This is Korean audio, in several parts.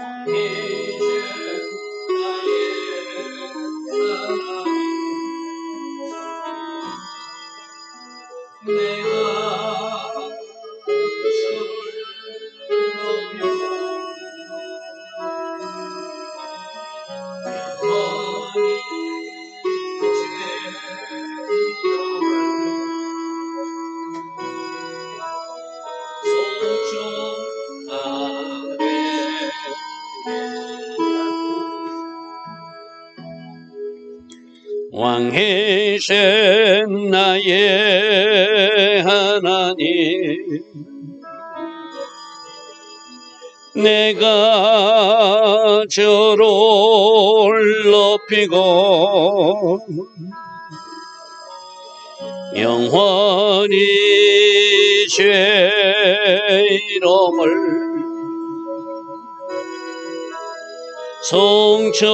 왕 저를 높이고 영원히 죄 이름을 송축하래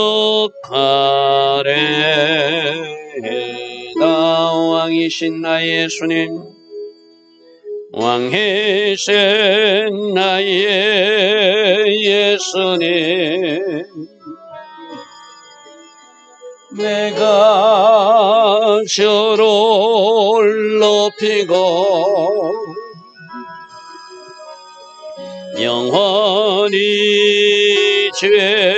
나 왕이신 나의 예수님 왕이신 나의 예수님. 내가 저를 높이고 영원히 죄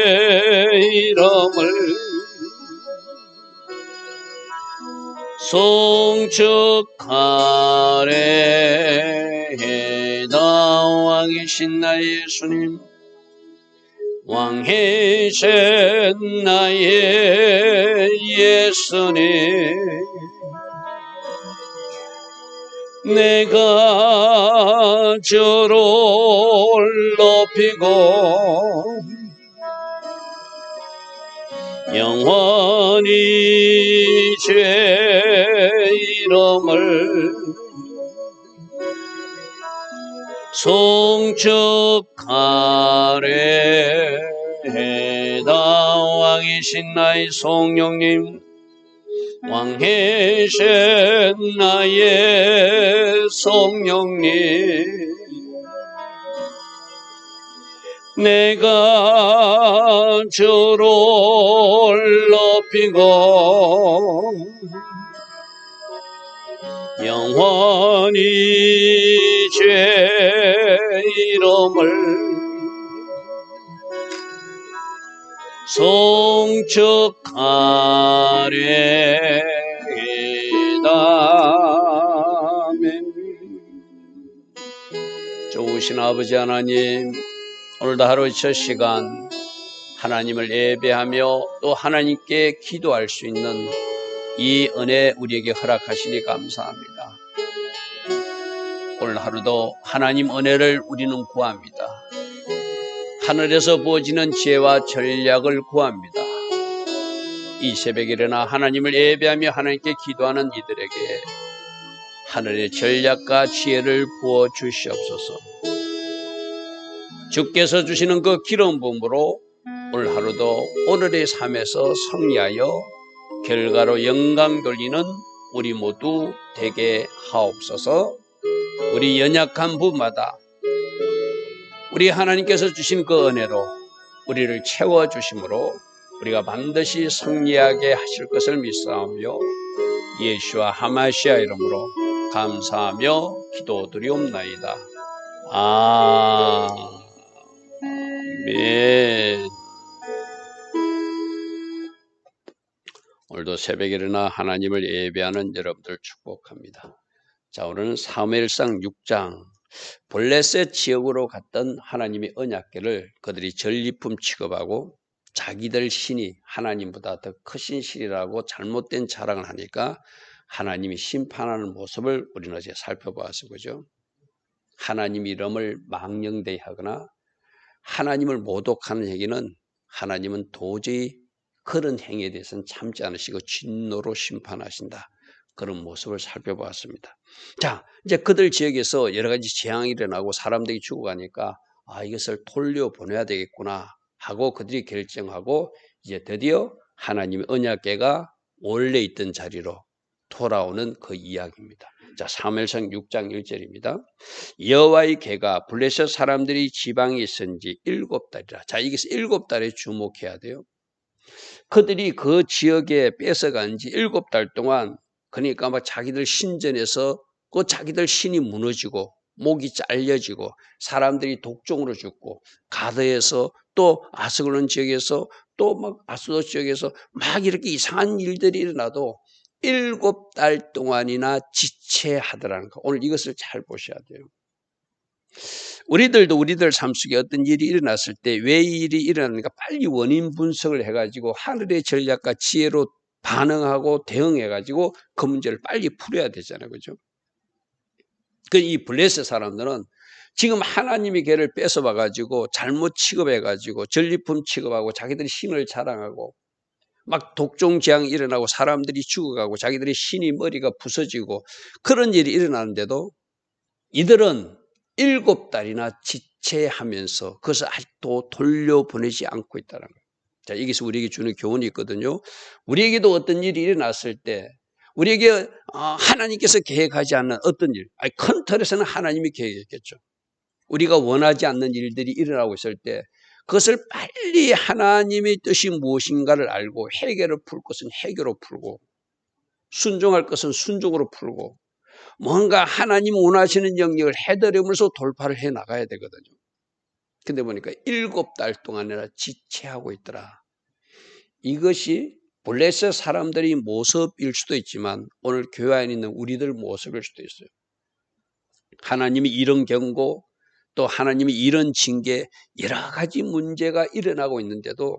송축하래. 나 왕이신 나의 예수님 왕이신 나의 예수님 내가 저를 높이고 송축하래 나 왕이신 나의 성령님 왕이신 나의 성령님 내가 저를 높이고 영원히 죄 이름을 송축하래다멘 좋으신 아버지 하나님 오늘도 하루 첫 시간 하나님을 예배하며 또 하나님께 기도할 수 있는 이 은혜 우리에게 허락하시니 감사합니다. 오늘 하루도 하나님 은혜를 우리는 구합니다. 하늘에서 부어지는 지혜와 전략을 구합니다. 이 새벽에 일어나 하나님을 예배하며 하나님께 기도하는 이들에게 하늘의 전략과 지혜를 부어 주시옵소서. 주께서 주시는 그 기름 부음으로 오늘 하루도 오늘의 삶에서 승리하여 결과로 영광 돌리는 우리 모두 되게 하옵소서. 우리 연약한 부마다 우리 하나님께서 주신 그 은혜로 우리를 채워 주심으로 우리가 반드시 승리하게 하실 것을 믿사오며 예수와 하마시아 이름으로 감사하며 기도드리옵나이다. 아멘. 오늘도 새벽에 일어나 하나님을 예배하는 여러분들 축복합니다. 자, 오늘은 사무엘상 6장 블레셋 지역으로 갔던 하나님의 언약궤를 그들이 전리품 취급하고 자기들 신이 하나님보다 더 크신 신이라고 잘못된 자랑을 하니까 하나님이 심판하는 모습을 우리는 어제 살펴보았어요. 그죠? 하나님 이름을 망령되이 하거나 하나님을 모독하는 행위는 하나님은 도저히 그런 행위에 대해서는 참지 않으시고 진노로 심판하신다. 그런 모습을 살펴보았습니다. 자, 이제 그들 지역에서 여러 가지 재앙이 일어나고 사람들이 죽어가니까 아, 이것을 돌려보내야 되겠구나 하고 그들이 결정하고 이제 드디어 하나님의 언약계가 원래 있던 자리로 돌아오는 그 이야기입니다. 자, 사무엘상 6장 1절입니다. 여호와의 개가 블레셋 사람들이 지방에 있은 지 일곱 달이라. 자, 이게 일곱 달에 주목해야 돼요. 그들이 그 지역에 뺏어간 지 일곱 달 동안 그러니까 막 자기들 신전에서 그 자기들 신이 무너지고 목이 잘려지고 사람들이 독종으로 죽고 가드에서 또 아스글론 지역에서 또 막 아스도 지역에서 막 이렇게 이상한 일들이 일어나도 일곱 달 동안이나 지체하더라는 거. 오늘 이것을 잘 보셔야 돼요. 우리들도 우리들 삶 속에 어떤 일이 일어났을 때 왜 이 일이 일어나는가 빨리 원인 분석을 해가지고 하늘의 전략과 지혜로 반응하고 대응해가지고 그 문제를 빨리 풀어야 되잖아요. 그죠? 그 이 블레스 사람들은 지금 하나님이 걔를 뺏어봐가지고 잘못 취급해가지고 전리품 취급하고 자기들이 힘을 자랑하고 막 독종재앙이 일어나고 사람들이 죽어가고 자기들이 신이 머리가 부서지고 그런 일이 일어나는데도 이들은 일곱 달이나 지체하면서 그것을 아직도 돌려보내지 않고 있다는 거예요. 자, 여기서 우리에게 주는 교훈이 있거든요. 우리에게도 어떤 일이 일어났을 때 우리에게 어, 하나님께서 계획하지 않는 어떤 일, 아니, 큰 틀에서는 하나님이 계획했겠죠. 우리가 원하지 않는 일들이 일어나고 있을 때 그것을 빨리 하나님의 뜻이 무엇인가를 알고 해결을 풀 것은 해결로 풀고 순종할 것은 순종으로 풀고 뭔가 하나님 원하시는 영역을 해드리면서 돌파를 해 나가야 되거든요. 근데 보니까 일곱 달 동안이나 지체하고 있더라. 이것이 블레셋 사람들이 모습일 수도 있지만 오늘 교회 안에 있는 우리들 모습일 수도 있어요. 하나님이 이런 경고 또 하나님이 이런 징계 여러 가지 문제가 일어나고 있는데도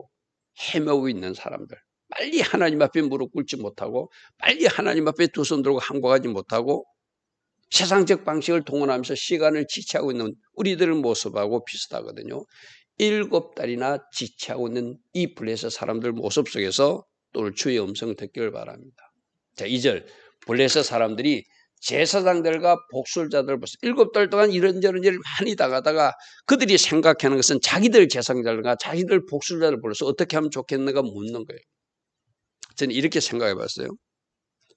헤매고 있는 사람들 빨리 하나님 앞에 무릎 꿇지 못하고 빨리 하나님 앞에 두 손 들고 항복하지 못하고 세상적 방식을 동원하면서 시간을 지체하고 있는 우리들의 모습하고 비슷하거든요. 일곱 달이나 지체하고 있는 이 블레셋 사람들 모습 속에서 또 주의 음성을 듣기를 바랍니다. 자, 2절. 블레셋 사람들이 제사장들과 복술자들 벌써 일곱 달 동안 이런저런 일을 많이 당하다가 그들이 생각하는 것은 자기들 제사장들과 자기들 복술자들 불러서 어떻게 하면 좋겠는가 묻는 거예요. 저는 이렇게 생각해 봤어요.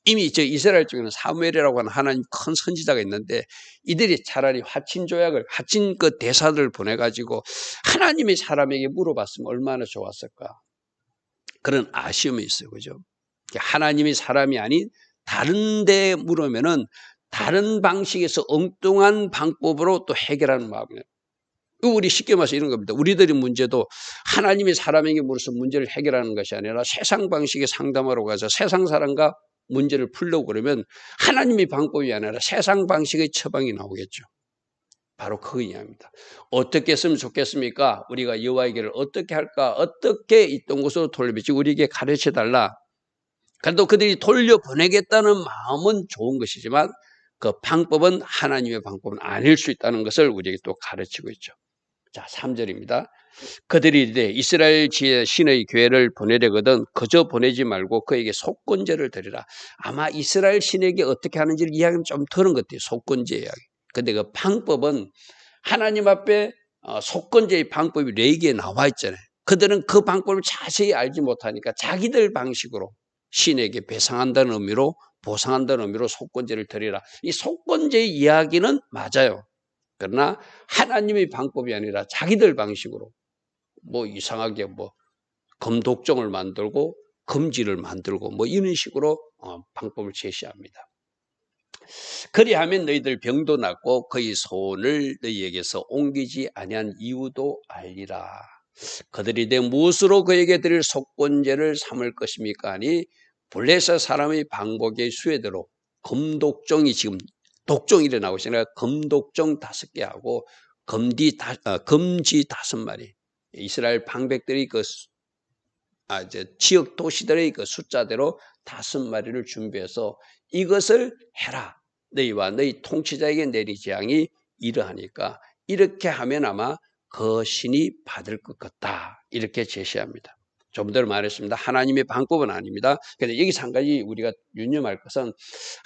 이미 저 이스라엘 쪽에는 사무엘이라고 하는 하나님 큰 선지자가 있는데 이들이 차라리 화친 조약을 화친 그 대사들을 보내가지고 하나님의 사람에게 물어봤으면 얼마나 좋았을까 그런 아쉬움이 있어요, 그죠? 하나님이 사람이 아닌 다른 데 물으면은 다른 방식에서 엉뚱한 방법으로 또 해결하는 마음이에요. 우리 쉽게 말해서 이런 겁니다. 우리들의 문제도 하나님이 사람에게 물어서 문제를 해결하는 것이 아니라 세상 방식의 상담하러 가서 세상 사람과 문제를 풀려고 그러면 하나님의 방법이 아니라 세상 방식의 처방이 나오겠죠. 바로 그 이야기입니다. 어떻게 했으면 좋겠습니까? 우리가 여호와에게를 어떻게 할까? 어떻게 있던 곳으로 돌려비지 우리에게 가르쳐 달라. 그래도 그들이 돌려보내겠다는 마음은 좋은 것이지만 그 방법은 하나님의 방법은 아닐 수 있다는 것을 우리에게 또 가르치고 있죠. 자, 3절입니다. 그들이 이제 이스라엘 신의 교회를 보내려거든 그저 보내지 말고 그에게 속건제를 드리라. 아마 이스라엘 신에게 어떻게 하는지를 이야기는 좀 들은 것 같아요. 속건제 이야기. 근데 그 방법은 하나님 앞에 어, 속건제의 방법이 레이기에 나와 있잖아요. 그들은 그 방법을 자세히 알지 못하니까 자기들 방식으로 신에게 배상한다는 의미로 보상한다는 의미로 속건제를 드리라. 이 속건제의 이야기는 맞아요. 그러나 하나님의 방법이 아니라 자기들 방식으로 뭐 이상하게 뭐 금독종을 만들고 금지를 만들고 뭐 이런 식으로 어, 방법을 제시합니다. 그리하면 너희들 병도 낫고 그의 손을 너희에게서 옮기지 아니한 이유도 알리라. 그들이 내 무엇으로 그에게 드릴 속건제를 삼을 것입니까? 아니 블레셋 사람의 방법의 수혜대로 금독종이 지금 독종이 일어나고 있으니까 금독종 다섯 개 하고 금디 다, 어, 금지 다섯 마리 이스라엘 방백들이 그 아, 이제 지역 도시들의 그 숫자대로 다섯 마리를 준비해서 이것을 해라. 너희와 너희 통치자에게 내리 재앙이 이러하니까 이렇게 하면 아마 그 신이 받을 것 같다. 이렇게 제시합니다. 좀 전에 말했습니다. 하나님의 방법은 아닙니다. 그런데 여기서 한 가지 우리가 유념할 것은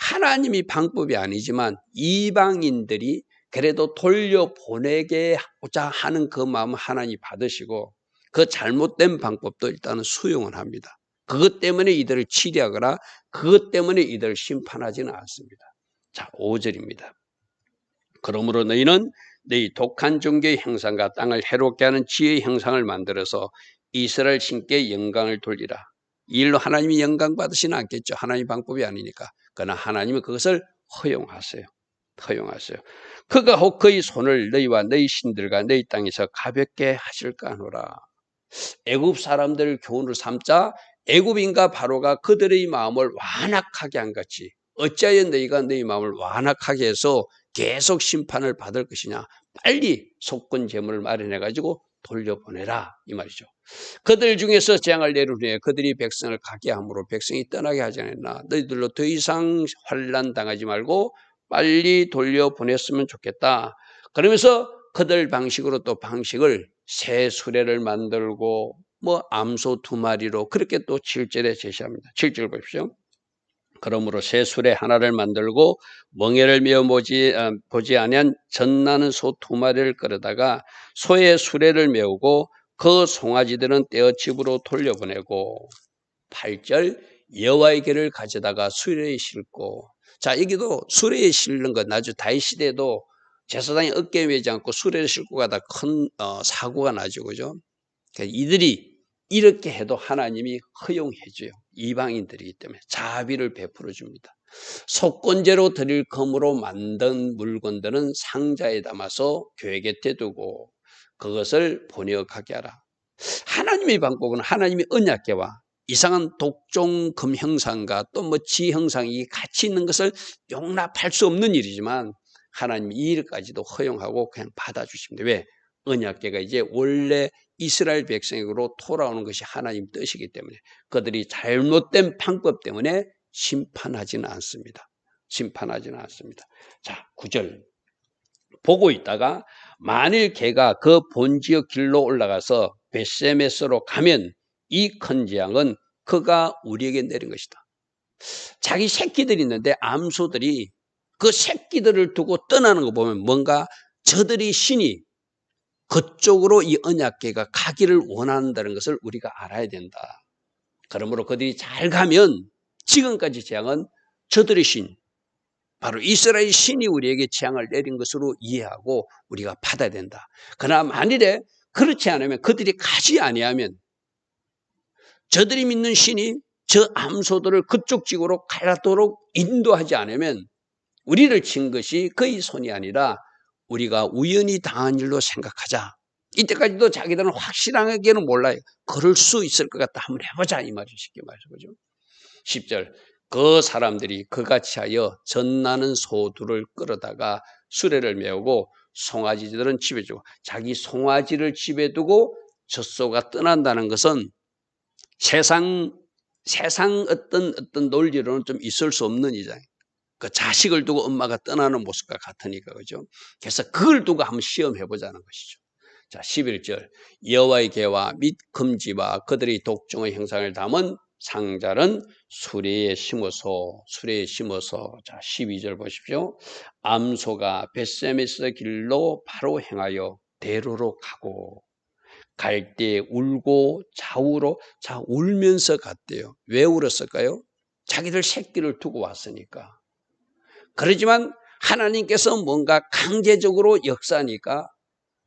하나님이 방법이 아니지만 이방인들이 그래도 돌려보내게 하고자 하는 그 마음을 하나님이 받으시고 그 잘못된 방법도 일단은 수용을 합니다. 그것 때문에 이들을 치료하거나 그것 때문에 이들을 심판하지는 않습니다. 자, 5절입니다. 그러므로 너희는 너희 독한 종교의 형상과 땅을 해롭게 하는 지혜의 형상을 만들어서 이스라엘 신께 영광을 돌리라. 이 일로 하나님이 영광 받으시는 않겠죠. 하나님 방법이 아니니까. 그러나 하나님은 그것을 허용하세요. 허용하세요. 그가 혹 그의 손을 너희와 너희 신들과 너희 땅에서 가볍게 하실까 하노라. 애굽 사람들을 교훈을 삼자 애굽인과 바로가 그들의 마음을 완악하게 한 것이 어찌하여 너희가 너희 마음을 완악하게 해서 계속 심판을 받을 것이냐. 빨리 속건 재물을 마련해 가지고 돌려보내라 이 말이죠. 그들 중에서 재앙을 내린 후에 그들이 백성을 가게 함으로 백성이 떠나게 하지 않았나. 너희들로 더 이상 환란 당하지 말고 빨리 돌려 보냈으면 좋겠다. 그러면서 그들 방식으로 또 방식을 새 수레를 만들고 뭐 암소 두 마리로 그렇게 또 7절에 제시합니다. 7절 보십시오. 그러므로 새 수레 하나를 만들고 멍에를 메어 보지, 어, 보지 아니한 전나는 소 두 마리를 끌어다가 소의 수레를 메우고 그 송아지들은 떼어 집으로 돌려보내고 8절 여호와의 길을 가져다가 수레에 싣고 자 여기도 수레에 싣는 것 아주 다윗 시대도 제사장이 어깨에 매지 않고 수레를 싣고 가다 큰 어, 사고가 나죠 그죠 그러니까 이들이 이렇게 해도 하나님이 허용해 줘요 이방인들이기 때문에 자비를 베풀어 줍니다. 속건제로 드릴 검으로 만든 물건들은 상자에 담아서 교회 곁에 두고 그것을 번역하게 하라. 하나님의 방법은 하나님의 언약계와 이상한 독종 금 형상과 또 뭐 지 형상이 같이 있는 것을 용납할 수 없는 일이지만 하나님이 이 일까지도 허용하고 그냥 받아주십니다. 왜? 언약계가 이제 원래 이스라엘 백성으로 돌아오는 것이 하나님 뜻이기 때문에 그들이 잘못된 방법 때문에 심판하지는 않습니다. 심판하지는 않습니다. 자, 9절. 보고 있다가 만일 개가 그 본지역 길로 올라가서 베세메스로 가면 이 큰 재앙은 그가 우리에게 내린 것이다. 자기 새끼들이 있는데 암소들이 그 새끼들을 두고 떠나는 거 보면 뭔가 저들이 신이 그쪽으로 이 언약계가 가기를 원한다는 것을 우리가 알아야 된다. 그러므로 그들이 잘 가면 지금까지 재앙은 저들의 신, 바로 이스라엘 신이 우리에게 재앙을 내린 것으로 이해하고 우리가 받아야 된다. 그러나 만일에 그렇지 않으면 그들이 가지 아니하면 저들이 믿는 신이 저 암소들을 그쪽 지구로 가도록 인도하지 않으면 우리를 친 것이 그의 손이 아니라 우리가 우연히 당한 일로 생각하자. 이때까지도 자기들은 확실하게는 몰라요. 그럴 수 있을 것 같다. 한번 해보자. 이 말이 쉽게 말해서 그죠. 10절. 그 사람들이 그같이 하여 전나는 소두를 끌어다가 수레를 메우고 송아지들은 집에 두고 자기 송아지를 집에 두고 젖소가 떠난다는 것은 세상 세상 어떤 어떤 논리로는 좀 있을 수 없는 이장. 그 자식을 두고 엄마가 떠나는 모습과 같으니까 그죠? 그래서 그걸 두고 한번 시험해 보자는 것이죠. 자, 11절. 여호와의 개와 및 금지와 그들의 독종의 형상을 담은 상자는 수레에 심어서 수레에 심어서 자 12절 보십시오. 암소가 베세메스 길로 바로 행하여 대로로 가고 갈 때 울고 좌우로 자 울면서 갔대요. 왜 울었을까요? 자기들 새끼를 두고 왔으니까. 그러지만 하나님께서 뭔가 강제적으로 역사하니까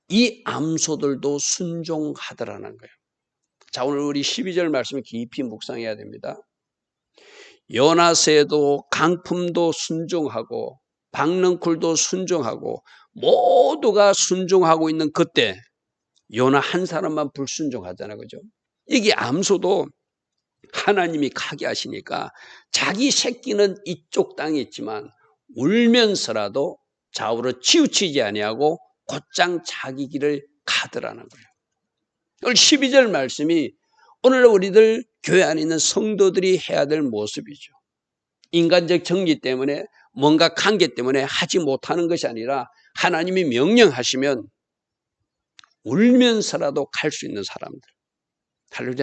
이 암소들도 순종하더라는 거예요. 자, 오늘 우리 12절 말씀을 깊이 묵상해야 됩니다. 연하새도 강품도 순종하고 박능쿨도 순종하고 모두가 순종하고 있는 그때 요나 한 사람만 불순종하잖아요. 그죠? 이게 암소도 하나님이 가게 하시니까 자기 새끼는 이쪽 땅에 있지만 울면서라도 좌우로 치우치지 아니하고 곧장 자기 길을 가더라는 거예요. 오늘 12절 말씀이 오늘 우리들 교회 안에 있는 성도들이 해야 될 모습이죠. 인간적 정리 때문에 뭔가 관계 때문에 하지 못하는 것이 아니라 하나님이 명령하시면 울면서라도 갈 수 있는 사람들.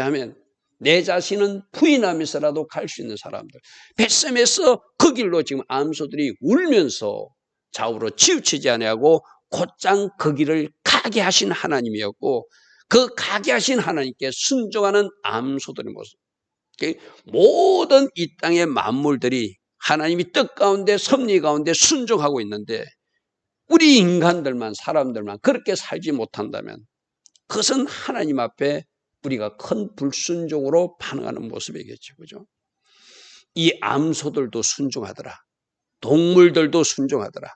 하면 내 자신은 부인하면서라도 갈 수 있는 사람들. 뱃셈에서 그 길로 지금 암소들이 울면서 좌우로 치우치지 아니하고 곧장 그 길을 가게 하신 하나님이었고 그 가게 하신 하나님께 순종하는 암소들의 모습. 모든 이 땅의 만물들이 하나님이 뜻 가운데 섭리 가운데 순종하고 있는데 우리 인간들만 사람들만 그렇게 살지 못한다면 그것은 하나님 앞에 우리가 큰 불순종으로 반응하는 모습이겠죠. 그죠? 이 암소들도 순종하더라. 동물들도 순종하더라.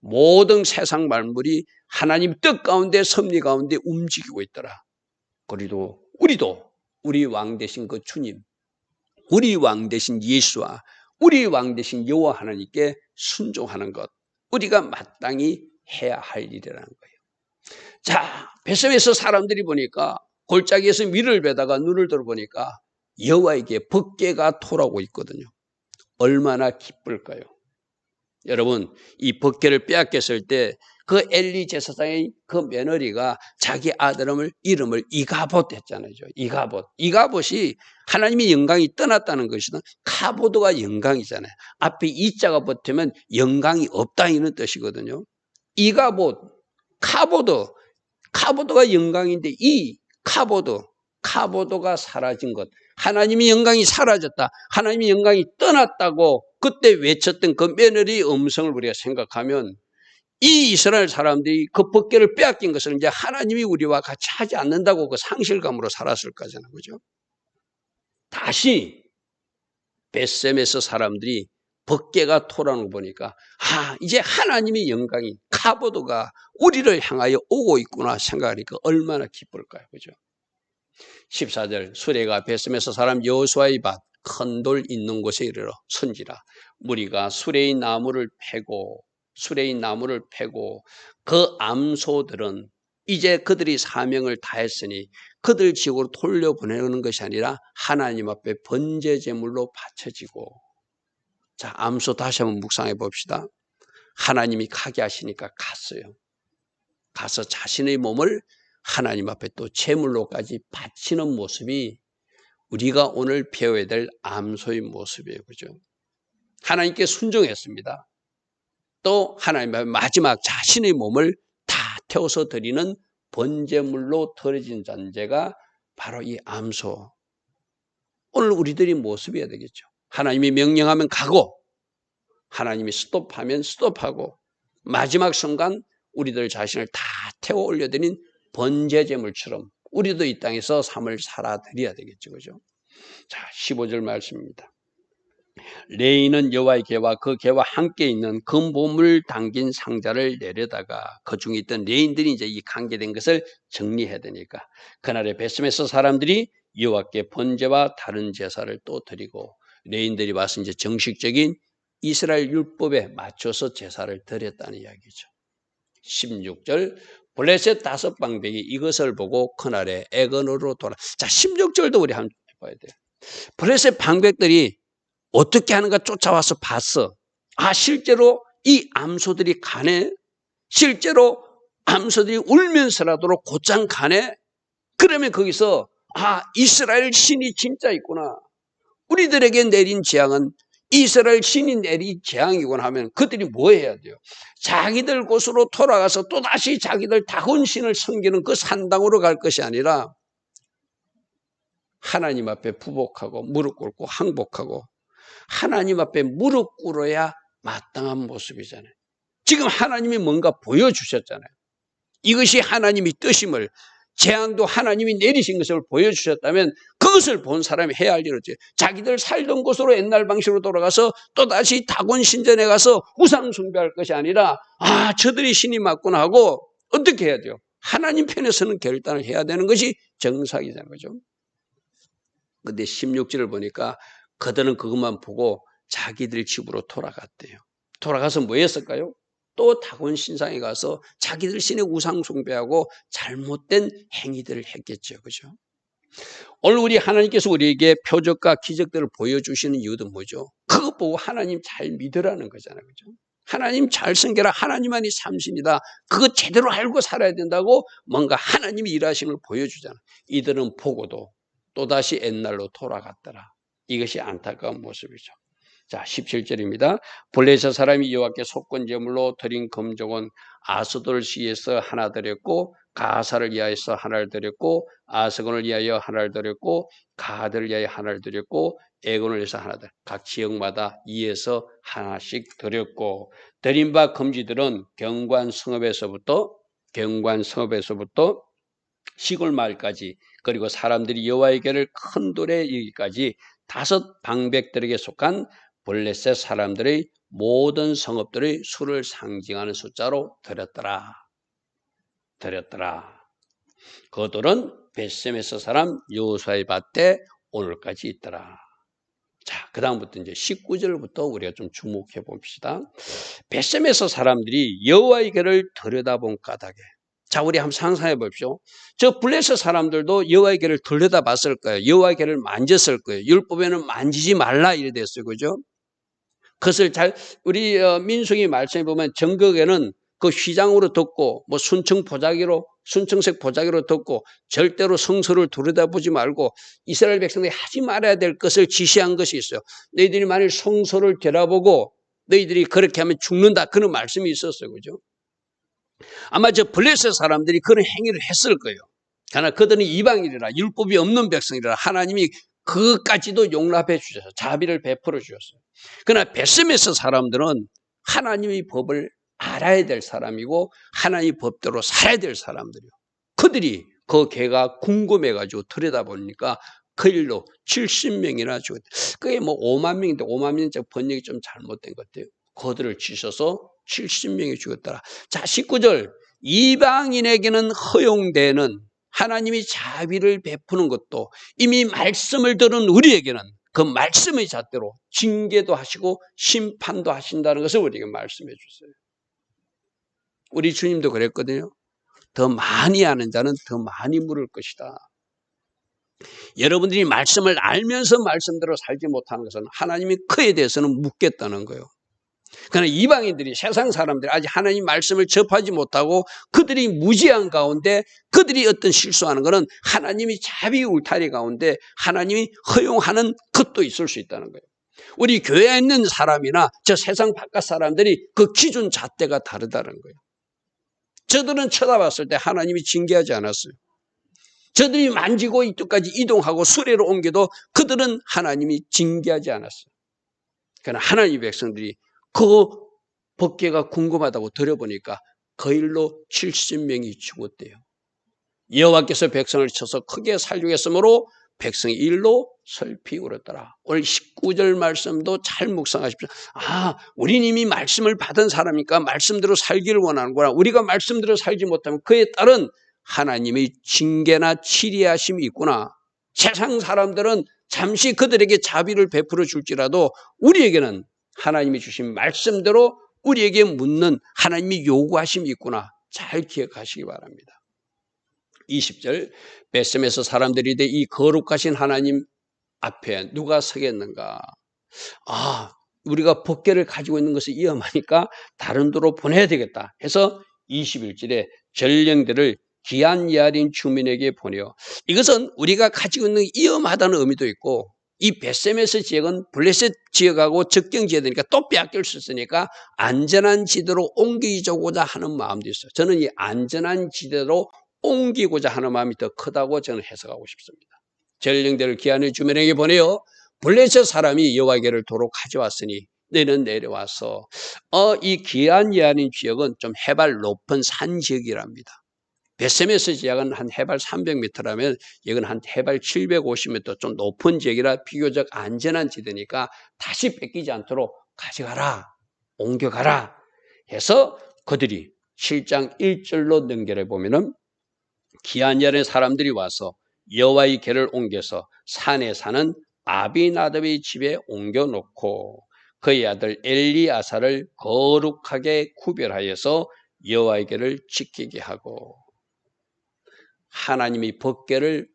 모든 세상 만물이 하나님 뜻 가운데 섭리 가운데 움직이고 있더라. 그리도 우리도 우리 왕 되신 그 주님, 우리 왕 되신 예수와 우리 왕 되신 여호와 하나님께 순종하는 것, 우리가 마땅히 해야 할 일이라는 거예요. 자, 베셈에서 사람들이 보니까 골짜기에서 밀을 베다가 눈을 들어보니까 여호와에게 법궤가 토라고 있거든요. 얼마나 기쁠까요? 여러분, 이 법궤를 빼앗겼을 때 그 엘리 제사장의 그 며느리가 자기 아들을 이름을 이가봇 했잖아요. 이가봇. 이가봇이 하나님의 영광이 떠났다는 것이든 카보드가 영광이잖아요. 앞에 이자가 붙으면 영광이 없다 이런 뜻이거든요. 이가봇, 카보드, 카보드가 영광인데 이 카보드, 카보드가 사라진 것. 하나님의 영광이 사라졌다. 하나님의 영광이 떠났다고 그때 외쳤던 그 며느리 음성을 우리가 생각하면 이 이스라엘 사람들이 그 법계를 빼앗긴 것을 이제 하나님이 우리와 같이 하지 않는다고 그 상실감으로 살았을 거잖아요. 그죠? 다시 베셈에서 사람들이 법계가 토라는 거 보니까 아 이제 하나님의 영광이 카보드가 우리를 향하여 오고 있구나 생각하니까 얼마나 기쁠까요. 그죠? 14절 수레가 베셈에서 사람 여호수아의 밭 큰 돌 있는 곳에 이르러 선지라 무리가 수레의 나무를 패고 수레의 나무를 패고 그 암소들은 이제 그들이 사명을 다했으니 그들 지역으로 돌려보내는 것이 아니라 하나님 앞에 번제 제물로 바쳐지고 자 암소 다시 한번 묵상해 봅시다. 하나님이 가게 하시니까 갔어요. 가서 자신의 몸을 하나님 앞에 또 제물로까지 바치는 모습이 우리가 오늘 배워야 될 암소의 모습이에요. 그죠? 하나님께 순종했습니다. 또 하나님 앞에 마지막 자신의 몸을 다 태워서 드리는 번제물로 드려진 존재가 바로 이 암소. 오늘 우리들이 모습이어야 되겠죠. 하나님이 명령하면 가고 하나님이 스톱하면 스톱하고 마지막 순간 우리들 자신을 다 태워 올려드린 번제제물처럼 우리도 이 땅에서 삶을 살아드려야 되겠죠. 그죠? 자, 15절 말씀입니다. 레이는 여호와의 개와 그 개와 함께 있는 금보물 담긴 상자를 내려다가 그 중에 있던 레인들이 이제 이 관계된 것을 정리해야 되니까 그날에 베스메서 사람들이 여호와께 번제와 다른 제사를 또 드리고 레인들이 와서 이제 정식적인 이스라엘 율법에 맞춰서 제사를 드렸다는 이야기죠. 16절 블레셋 다섯 방백이 이것을 보고 그날에 애건으로 돌아. 자, 16절도 우리 한번 봐야 돼요. 블레셋 방백들이 어떻게 하는가 쫓아와서 봤어. 아, 실제로 이 암소들이 가네? 실제로 암소들이 울면서라도 곧장 가네? 그러면 거기서 아, 이스라엘 신이 진짜 있구나. 우리들에게 내린 재앙은 이스라엘 신이 내린 재앙이구나 하면 그들이 뭐 해야 돼요? 자기들 곳으로 돌아가서 또다시 자기들 다군 신을 섬기는 그 산당으로 갈 것이 아니라 하나님 앞에 부복하고 무릎 꿇고 항복하고 하나님 앞에 무릎 꿇어야 마땅한 모습이잖아요. 지금 하나님이 뭔가 보여주셨잖아요. 이것이 하나님이 뜻임을 재앙도 하나님이 내리신 것을 보여주셨다면 그것을 본 사람이 해야 할 일이었지. 자기들 살던 곳으로 옛날 방식으로 돌아가서 또다시 다곤 신전에 가서 우상 숭배할 것이 아니라 아 저들이 신이 맞구나 하고 어떻게 해야 돼요? 하나님 편에 서는 결단을 해야 되는 것이 정상이잖아요. 그죠? 근데 16절을 보니까 그들은 그것만 보고 자기들 집으로 돌아갔대요. 돌아가서 뭐 했을까요? 또 다곤 신상에 가서 자기들 신의 우상 숭배하고 잘못된 행위들을 했겠죠. 그죠? 오늘 우리 하나님께서 우리에게 표적과 기적들을 보여주시는 이유도 뭐죠? 그것 보고 하나님 잘 믿으라는 거잖아요. 그죠? 하나님 잘 섬겨라. 하나님만이 삼신이다. 그거 제대로 알고 살아야 된다고 뭔가 하나님이 일하심을 보여주잖아. 이들은 보고도 또다시 옛날로 돌아갔더라. 이것이 안타까운 모습이죠. 자, 17절입니다. 블레셋 사람이 여호와께 속건 제물로 드린 금종은 아스돌 시에서 하나 드렸고 가사를 위하여서 하나를 드렸고 아스곤을 위하여 하나를 드렸고 가드를 위하여 하나를 드렸고 에곤을 위해서 하나 들. 각 지역마다 이에서 하나씩 드렸고 드린 바 금지들은 경관 성읍에서부터 경관 성읍에서부터 시골 마을까지 그리고 사람들이 여호와에게를 큰 돌에 이기까지 다섯 방백들에게 속한 블레셋 사람들의 모든 성읍들의 수를 상징하는 숫자로 드렸더라. 드렸더라. 그들은 베셈에서 사람 여호수아의 밭에 오늘까지 있더라. 자, 그 다음부터 이제 19절부터 우리가 좀 주목해 봅시다. 베셈에서 사람들이 여호와의 길을 들여다본 까닭에 자, 우리 한번 상상해 봅시오. 저 블레셋 사람들도 여호와의 길을 들여다봤을 거예요. 여호와의 길을 만졌을 거예요. 율법에는 만지지 말라 이래 됐어요. 그죠? 그것을 잘 우리 어, 민숙이 말씀해 보면 정극에는 그 휘장으로 덮고 뭐 순청 보자기로 순청색 보자기로 덮고 절대로 성소를 들여다보지 말고 이스라엘 백성들이 하지 말아야 될 것을 지시한 것이 있어요. 너희들이 만일 성소를 되라보고 너희들이 그렇게 하면 죽는다 그런 말씀이 있었어요. 그죠? 아마 저 블레셋 사람들이 그런 행위를 했을 거예요. 그러나 그들은 이방인이라 율법이 없는 백성이라 하나님이 그것까지도 용납해 주셔서 자비를 베풀어 주셨어요. 그러나 베스메스 사람들은 하나님의 법을 알아야 될 사람이고 하나님의 법대로 살아야 될 사람들이요. 그들이 그 개가 궁금해가지고 들여다보니까 그 일로 70명이나 죽었대. 그게 뭐 5만 명인데 5만 명째 번역이 좀 잘못된 것 같아요. 그들을 치셔서 70명이 죽었더라. 자, 19절. 이방인에게는 허용되는 하나님이 자비를 베푸는 것도 이미 말씀을 들은 우리에게는 그 말씀의 잣대로 징계도 하시고 심판도 하신다는 것을 우리에게 말씀해 주세요. 우리 주님도 그랬거든요. 더 많이 아는 자는 더 많이 물을 것이다. 여러분들이 말씀을 알면서 말씀대로 살지 못하는 것은 하나님이 그에 대해서는 묻겠다는 거예요. 그러나 이방인들이 세상 사람들이 아직 하나님 말씀을 접하지 못하고 그들이 무지한 가운데 그들이 어떤 실수하는 것은 하나님이 자비 울타리 가운데 하나님이 허용하는 것도 있을 수 있다는 거예요. 우리 교회에 있는 사람이나 저 세상 바깥 사람들이 그 기준 잣대가 다르다는 거예요. 저들은 쳐다봤을 때 하나님이 징계하지 않았어요. 저들이 만지고 이쪽까지 이동하고 수레로 옮겨도 그들은 하나님이 징계하지 않았어요. 그러나 하나님 백성들이 그 법계가 궁금하다고 들어보니까 그 일로 70명이 죽었대요. 여호와께서 백성을 쳐서 크게 살육했으므로 백성이 일로 설피 울었더라. 오늘 19절 말씀도 잘 묵상하십시오. 아, 우리 이미 말씀을 받은 사람이니까 말씀대로 살기를 원하는구나. 우리가 말씀대로 살지 못하면 그에 따른 하나님의 징계나 치리하심이 있구나. 세상 사람들은 잠시 그들에게 자비를 베풀어 줄지라도 우리에게는 하나님이 주신 말씀대로 우리에게 묻는 하나님이 요구하심이 있구나. 잘 기억하시기 바랍니다. 20절 베셈에서 사람들이 이 거룩하신 하나님 앞에 누가 서겠는가? 아, 우리가 법계를 가지고 있는 것이 위험하니까 다른 도로 보내야 되겠다 해서 21절에 전령들을 기한 야린 주민에게 보내어 이것은 우리가 가지고 있는 위험하다는 의미도 있고 이 베세메스 지역은 블레셋 지역하고 적경 지역이니까 또 빼앗길 수 있으니까 안전한 지대로 옮기고자 하는 마음도 있어요. 저는 이 안전한 지대로 옮기고자 하는 마음이 더 크다고 저는 해석하고 싶습니다. 전령대를 기한의 주민에게 보내어 블레셋 사람이 여호와께를 도로 가져왔으니 너는 내려와서 어, 이 기한이 아닌 지역은 좀 해발 높은 산 지역이랍니다. 베세메스 지역은 한 해발 300m라면 이건 한 해발 750m 좀 높은 지역이라 비교적 안전한 지대니까 다시 뺏기지 않도록 가져가라, 옮겨가라 해서 그들이 7장 1절로 연결해 보면은 기한열의 사람들이 와서 여호와의 궤를 옮겨서 산에 사는 아비나답의 집에 옮겨놓고 그의 아들 엘리아사를 거룩하게 구별하여서 여호와의 궤를 지키게 하고 하나님이 법궤를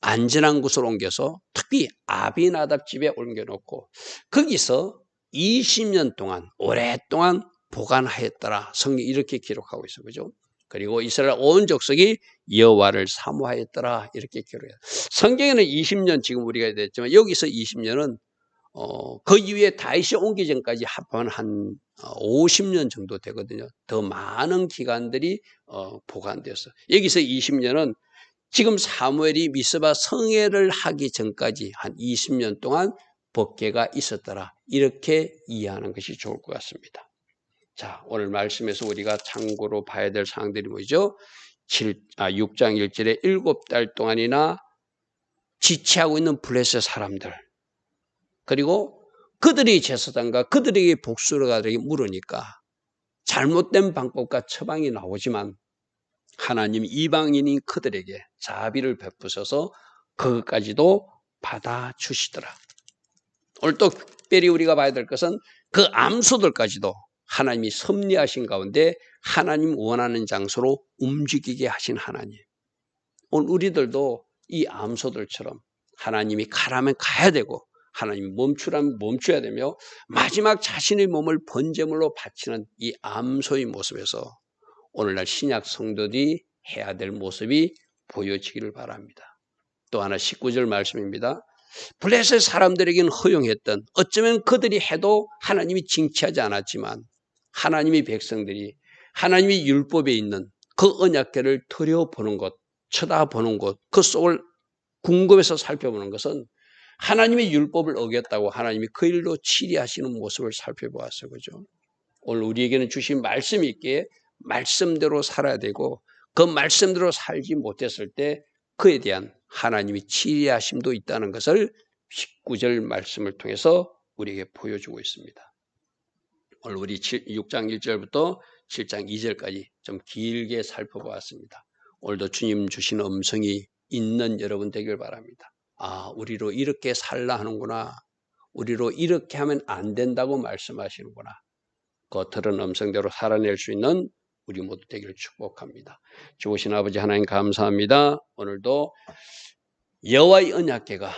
안전한 곳으로 옮겨서 특히 아비나답 집에 옮겨놓고 거기서 20년 동안 오랫동안 보관하였더라. 성경 이렇게 기록하고 있어 그죠? 그리고 이스라엘 온 족속이 여호와를 사모하였더라 이렇게 기록해요. 성경에는 20년 지금 우리가 됐지만 여기서 20년은 어, 그 이후에 다윗이 옮기 전까지 합하면 한 50년 정도 되거든요. 더 많은 기간들이 어, 보관되었어. 여기서 20년은 지금 사무엘이 미스바 성회를 하기 전까지 한 20년 동안 법계가 있었더라. 이렇게 이해하는 것이 좋을 것 같습니다. 자, 오늘 말씀에서 우리가 참고로 봐야 될 사항들이 뭐죠? 7, 아, 6장 1절에 7달 동안이나 지체하고 있는 블레셋 사람들. 그리고 그들이 제사장과 그들에게 복수를 가들에게 물으니까 잘못된 방법과 처방이 나오지만 하나님 이방인인 그들에게 자비를 베푸셔서 그것까지도 받아주시더라. 오늘 또 특별히 우리가 봐야 될 것은 그 암소들까지도 하나님이 섭리하신 가운데 하나님 원하는 장소로 움직이게 하신 하나님. 오늘 우리들도 이 암소들처럼 하나님이 가라면 가야 되고 하나님 멈추라면 멈춰야 되며 마지막 자신의 몸을 번제물로 바치는 이 암소의 모습에서 오늘날 신약 성도들이 해야 될 모습이 보여지기를 바랍니다. 또 하나 19절 말씀입니다. 블레셋 사람들에게는 허용했던 어쩌면 그들이 해도 하나님이 징치하지 않았지만 하나님의 백성들이 하나님의 율법에 있는 그 언약계를 들여보는 것, 쳐다보는 것, 그 속을 궁금해서 살펴보는 것은 하나님의 율법을 어겼다고 하나님이 그 일로 치리하시는 모습을 살펴보았어요. 그죠? 오늘 우리에게는 주신 말씀이 있기에 말씀대로 살아야 되고 그 말씀대로 살지 못했을 때 그에 대한 하나님이 치리하심도 있다는 것을 19절 말씀을 통해서 우리에게 보여주고 있습니다. 오늘 우리 6장 1절부터 7장 2절까지 좀 길게 살펴보았습니다. 오늘도 주님 주신 음성이 있는 여러분 되길 바랍니다. 아, 우리로 이렇게 살라 하는구나. 우리로 이렇게 하면 안 된다고 말씀하시는구나. 그 들은 음성대로 살아낼 수 있는 우리 모두 되기를 축복합니다. 주오신 아버지 하나님 감사합니다. 오늘도 여호와의 언약궤가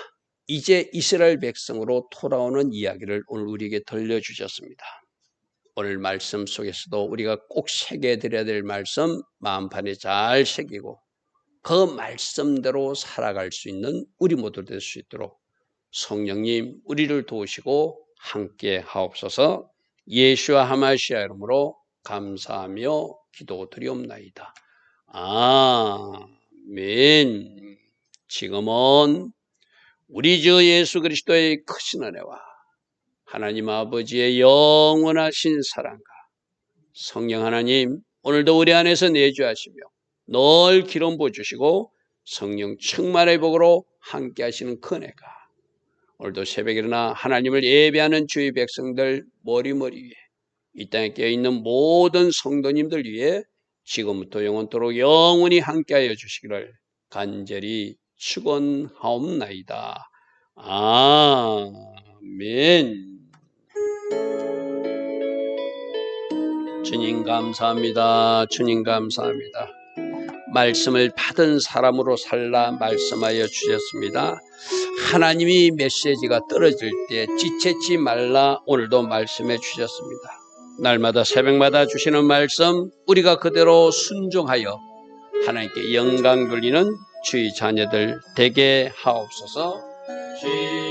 이제 이스라엘 백성으로 돌아오는 이야기를 오늘 우리에게 들려주셨습니다. 오늘 말씀 속에서도 우리가 꼭 새겨드려야 될 말씀 마음판에 잘 새기고 그 말씀대로 살아갈 수 있는 우리 모두 될 수 있도록 성령님 우리를 도우시고 함께 하옵소서 예수와 하마시아 이름으로 감사하며 기도드리옵나이다. 아멘. 지금은 우리 주 예수 그리스도의 크신 은혜와 하나님 아버지의 영원하신 사랑과 성령 하나님 오늘도 우리 안에서 내주하시며 늘 기름 부어주시고 성령 충만의 복으로 함께 하시는 큰애가 오늘도 새벽에 일어나 하나님을 예배하는 주의 백성들 머리머리 위에 이 땅에 깨어있는 모든 성도님들 위해 지금부터 영원토록 영원히 함께하여 주시기를 간절히 축원하옵나이다. 아멘. 주님 감사합니다. 주님 감사합니다. 말씀을 받은 사람으로 살라 말씀하여 주셨습니다. 하나님이 메시지가 떨어질 때 지체치 말라 오늘도 말씀해 주셨습니다. 날마다 새벽마다 주시는 말씀 우리가 그대로 순종하여 하나님께 영광 돌리는 주의 자녀들 되게 하옵소서. 주의